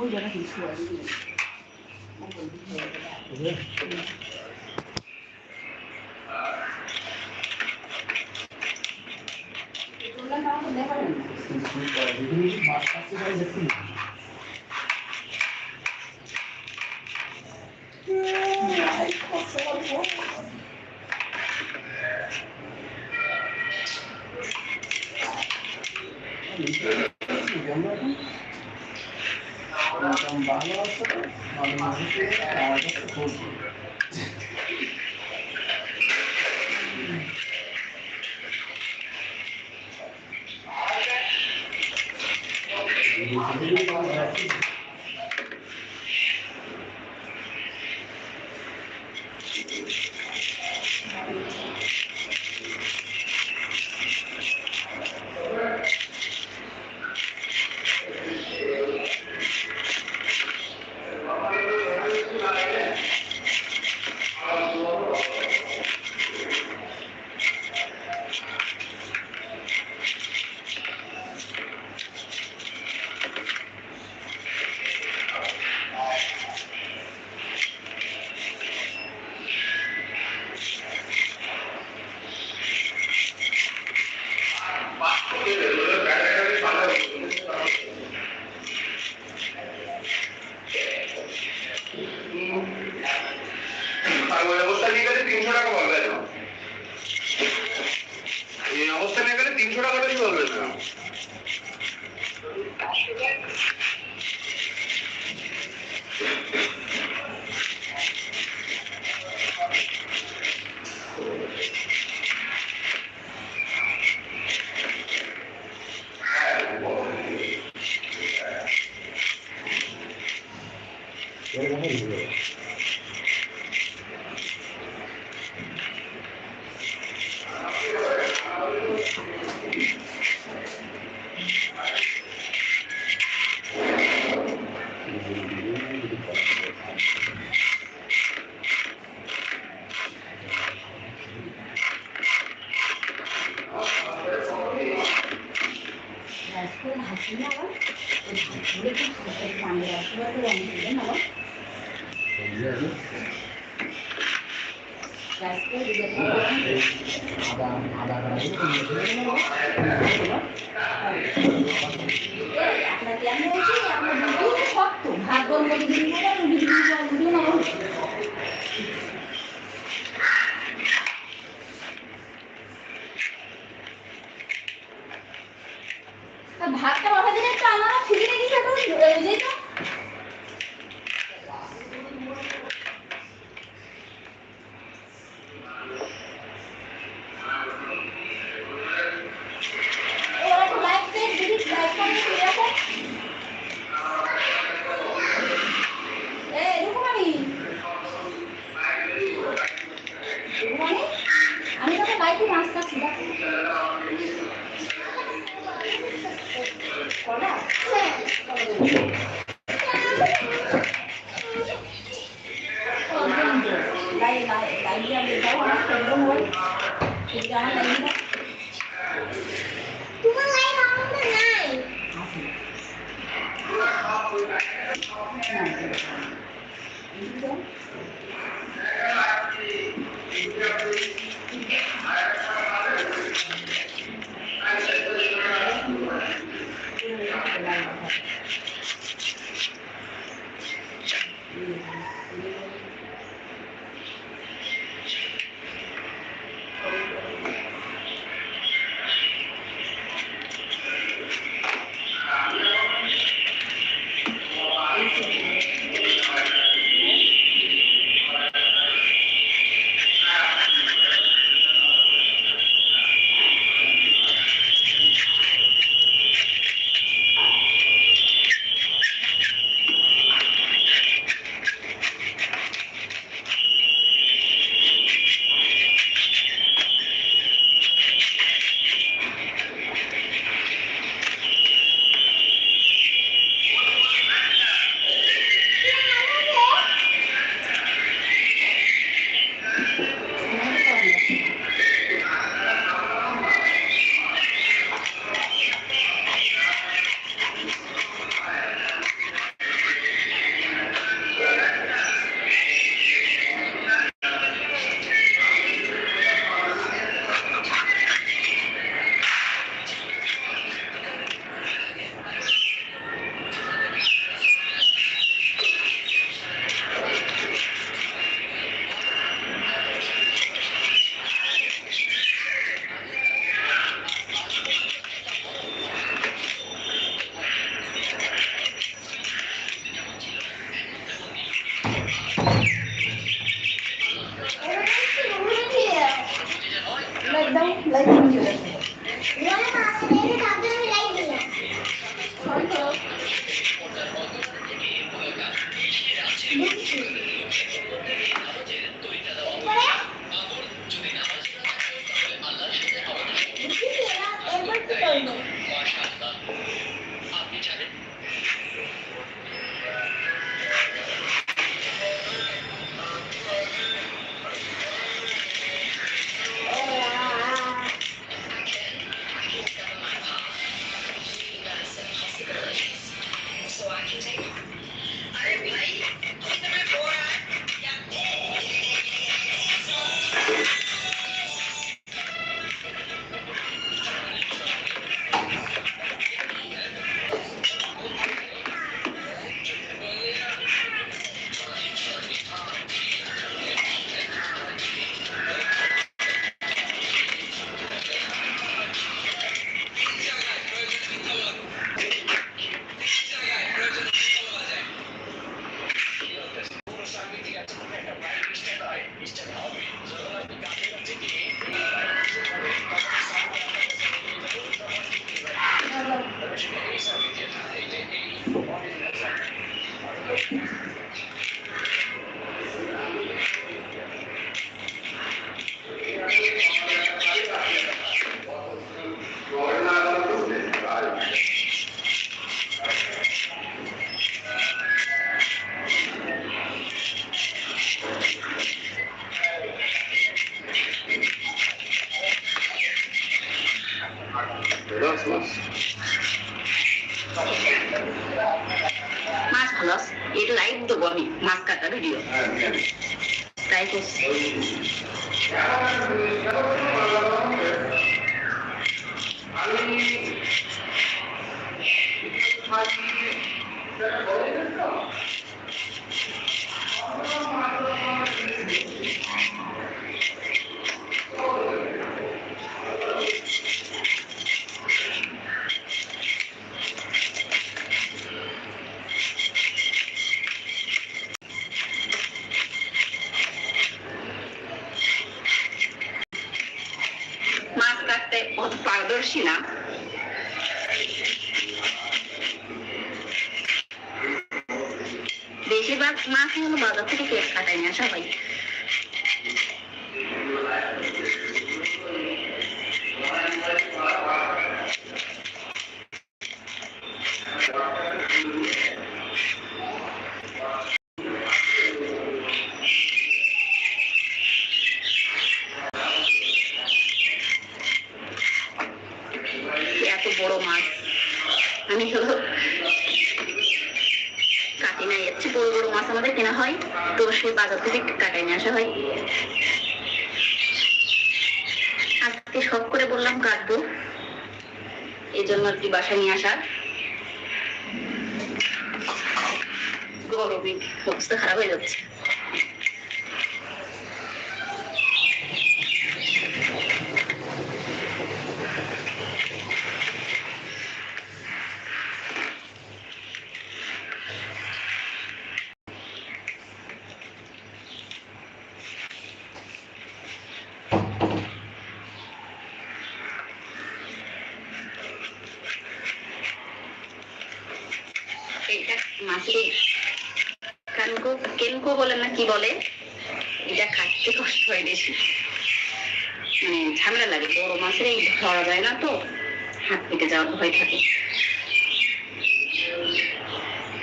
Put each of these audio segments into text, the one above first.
我觉得很奇怪的。我说你说的。不大 Obrigado. 我这边还有一 Eu não Thank you. Yeah. patay niya siya. গরমে অবস্থা খারাপ হয়ে যাচ্ছে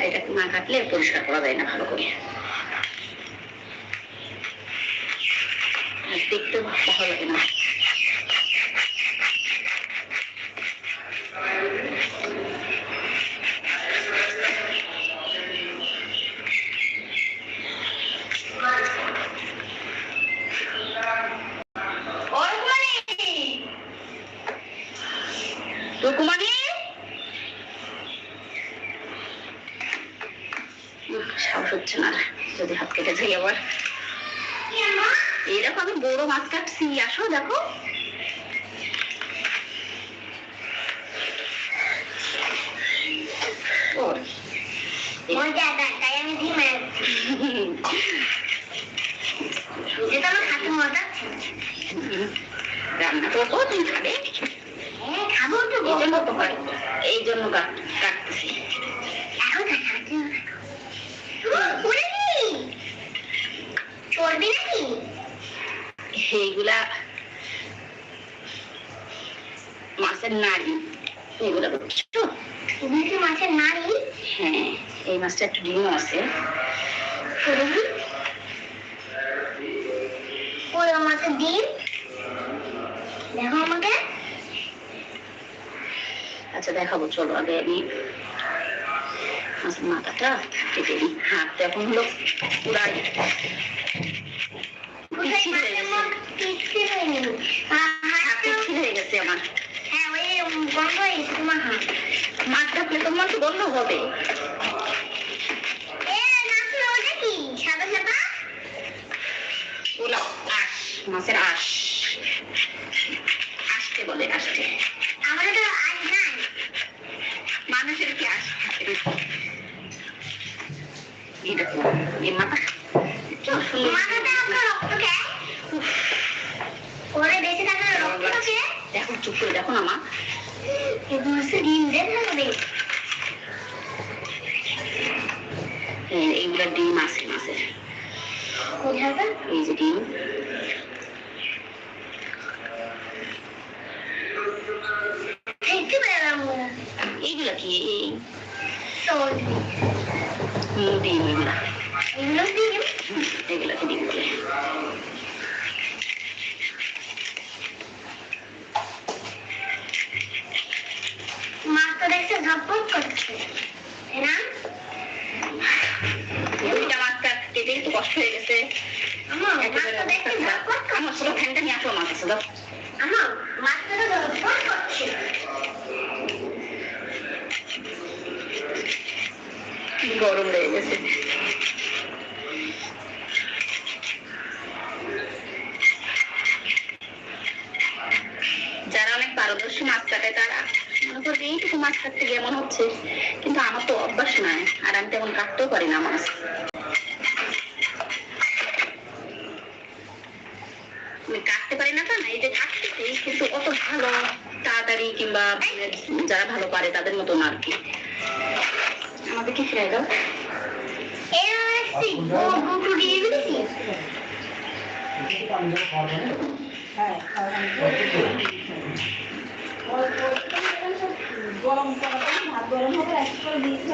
এটাকে না কাটলে পরিষ্কার করা যায় না ভালো করে। দেখতে ভালো লাগে না। নিয়ে আসো দেখো। আমাকে দিন। দেখো আমাকে। আচ্ছা দেখাবো চলো আগে আমি মাথাটা কেটে দিই হাত এখন হলো পুরাই হ্যাঁ, তোমার বন্ধ হবে। মাছের আশ আসতে বলে আসতে। আমাদের তো আজ নাই। মানুষের কি আশ থাকে? এই মাথা মাথাতে রক্ত খেয়ে ওরে বেঁচে থাকলে রক্ত খেয়ে দেখো চুপ করে দেখো না মা। এগুলো ডিম দেন না এইগুলা ডিম আছে মাছের। এই যে ডিম দেখতে পেলাম না তো ডিম এগুলা এগুলো ডিম বলে মাছ তো দেখছে ঝপঝপ করছে তাই না? দুইটা মাছ কাটতে একটু কষ্ট হয়ে গেছে। আমার ছোট ফ্যানটা নিয়ে আসো আমার কাছে আমার মাছ তো করছে। গরম লেগে গেছে। যারা অনেক পারদর্শী মাছ কাটে, তারা মনে করবে এইটুকু মাছ কাটতে গিয়ে মনে হচ্ছে, কিন্তু আমার তো অভ্যাস নাই, আর আমি তেমন কাটতেও পারি না মাছ। কাটতে পারি না তা না, এই যে কাটতেছি, কিন্তু অত ভালো, তাড়াতাড়ি কিংবা যারা ভালো পারে তাদের মতন আর কি। আমাদের কি ফিরে দাও গরম ভাত গরম হবে এক করে দিয়েছে।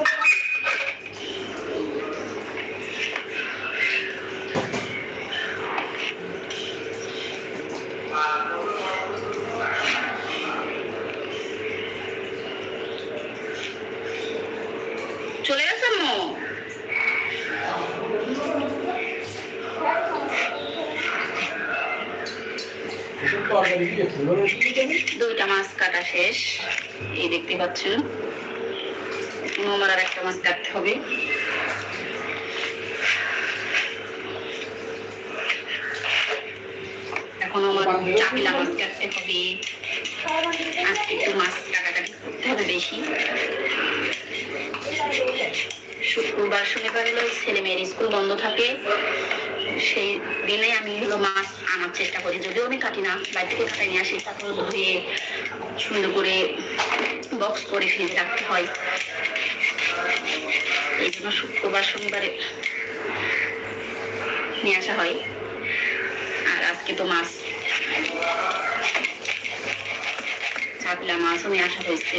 দুইটা মাছ কাটা শেষ। এই দেখতে পাচ্ছেন আমার আর একটা মাছ কাটতে হবে। এখন আমার চাপিলা মাছ কাটতে হবে। আজকে একটু মাছ কাটাকাটি করতে হবে বেশি। শুক্রবার শনিবার হলো ছেলে মেয়ের স্কুল বন্ধ থাকে। সেই দিনে আমি হলো মাছ আনার চেষ্টা করি। যদিও আমি কাটি না বাইরে থেকে কাটাই নিয়ে আসি, তারপর ধুয়ে সুন্দর করে বক্স করে ফ্রিজে রাখতে হয়। এই জন্য শুক্রবার, শনিবারে নিয়ে আসা হয়। আর আজকে তো মাছ, চাপিলা মাছও নিয়ে আসা হয়েছে।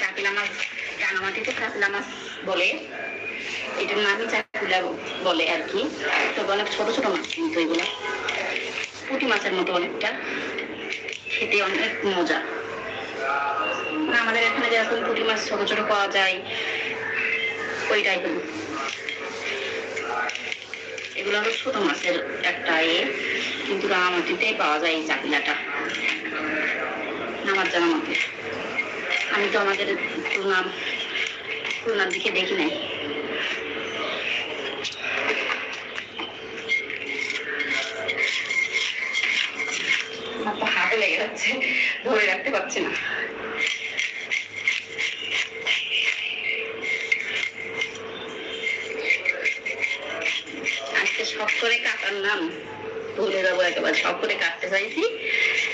চাপিলা মাছ রাঙামাটিতে চাপিলা মাছ বলে। এটার নামই চাকুলা বলে আর কি। তবে অনেক ছোট ছোট মাছ কিন্তু এগুলো। পুঁটি মাছের মতো অনেকটা। খেতে অনেক মজা। মানে আমাদের এখানে যেরকম পুঁটি মাছ ছোট ছোট পাওয়া যায় ওই টাইপের এগুলো হলো ছোট মাছের একটা এ কিন্তু রাঙামাটিতে পাওয়া যায় এই চাকুলাটা আমার জানা মতে। আমি তো আমাদের খুলনার খুলনার দিকে দেখি নাই আমার তো হাতে লেগে যাচ্ছে ধরে রাখতে পারছি না। আজকে শখ করে কাকার নাম ভুলে যাব একেবারে শখ করে কাটতে চাইছি।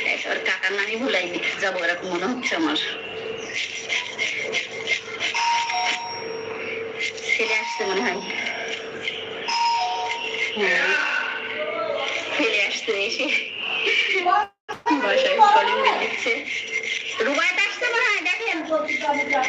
একেবারে কাকার নামই ভুলাইনি। যাব এরকম মনে হচ্ছে আমার।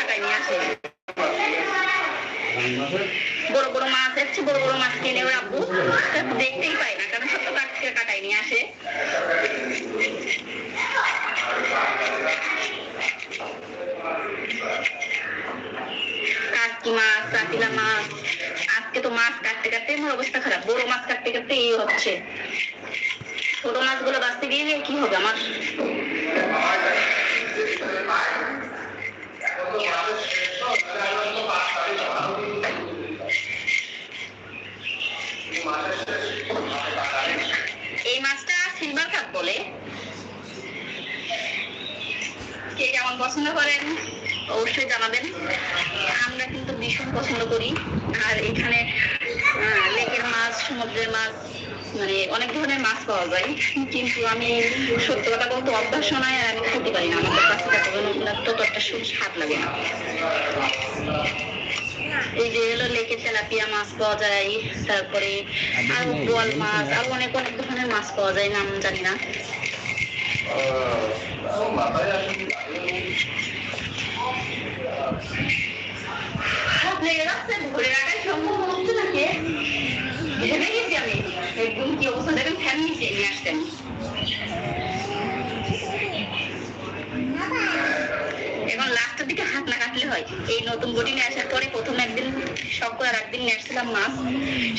কাটাই নিয়ে আসে বড় বড় মাছ এসছে, বড় বড় মাছ কিনে ওর আব্বু। দেখতেই পাই না, কারণ সব তো কাট থেকে কাটাই নিয়ে আসে। কাটকি মাছ কাটিলা মাছ, আজকে তো মাছ কাটতে কাটতে আমার অবস্থা খারাপ, বড় মাছ কাটতে কাটতে এই হচ্ছে। ছোট মাছগুলো বাঁচতে গিয়ে কি হবে আমার? এই মাছটা সিলভার কাপ বলে? কে কেমন পছন্দ করেন? অবশ্যই জানাবেন। আমরা কিন্তু ভীষণ পছন্দ করি। আর এখানে লেকের মাছ, সমুদ্রের মাছ মানে অনেক ধরনের মাছ পাওয়া যায়। কিন্তু আমি সত্যি কথা বলতে অভ্যাস নয় আর আমি খেতে পারি না। আমার কাছে তত একটা স্বাদ লাগে না। এই যে হলো লেকের তেলাপিয়া মাছ পাওয়া যায়, তারপরে আর বোয়াল মাছ, আর অনেক অনেক ধরনের মাছ পাওয়া যায়, নাম জানি না। ধরে রাখাই সম্ভব হচ্ছে না একদম কি অবস্থা দেখেন ফ্যান নিচে এখন লাস্টের দিকে হাত না কাটলে হয় এই নতুন বটি নিয়ে আসার পরে প্রথম একদিন সব করে আর একদিন নিয়ে আসছিলাম মাছ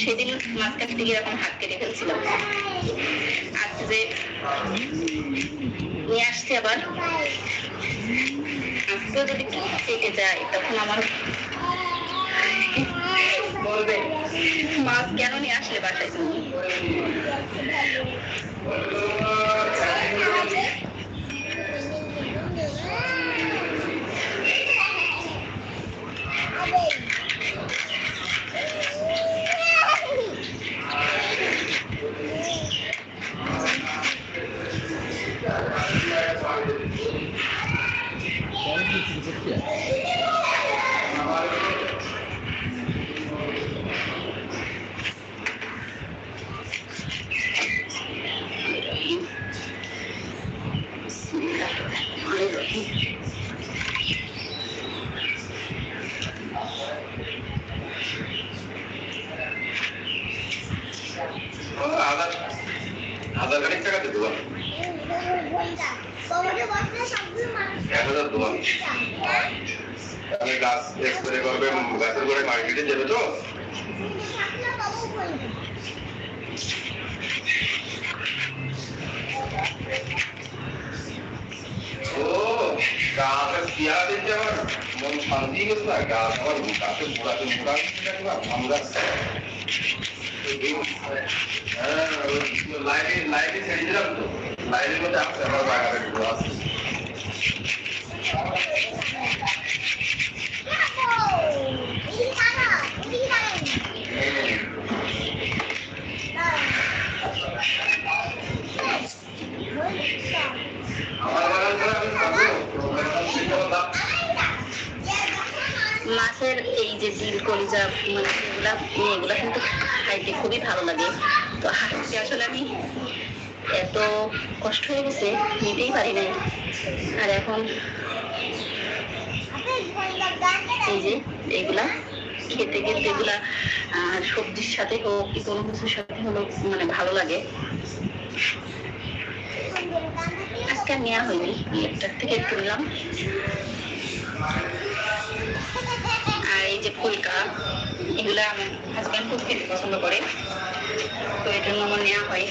সেদিন মাছ কাটতে গিয়ে এরকম হাত কেটে ফেলছিলাম আজকে যে নিয়ে আসছি আবার আজকেও যদি কেটে যায় তখন আমার বলবে? মাছ কেন নিয়ে আসলে বাসায়? তুমি মার্কেটে যাবে তো? গাছের শান্তি গেছে না? গাছ আমার গাছের মোড়াতে মোড়া আমরা হ্যাঁ লাইটের মধ্যে আসছে আমার বাগানে আসছে। মাছের এই যে দিল কলিজা মানে এগুলা এগুলা কিন্তু খাইতে খুবই ভালো লাগে। তো হাঁটতে আসলে আমি এত কষ্ট হয়ে গেছে, নিতেই পারি নাই। আর এখন এই যে এগুলা খেতে খেতে এগুলা সবজির সাথে হোক, কি কোনো কিছুর সাথে হলো মানে ভালো লাগে। আজকে নেওয়া হয়নি একটার থেকে নিলাম আর এই যে ফুলকা, এগুলা আমার হাজব্যান্ড খুব খেতে পছন্দ করে। তো এর আমার নেওয়া হয়।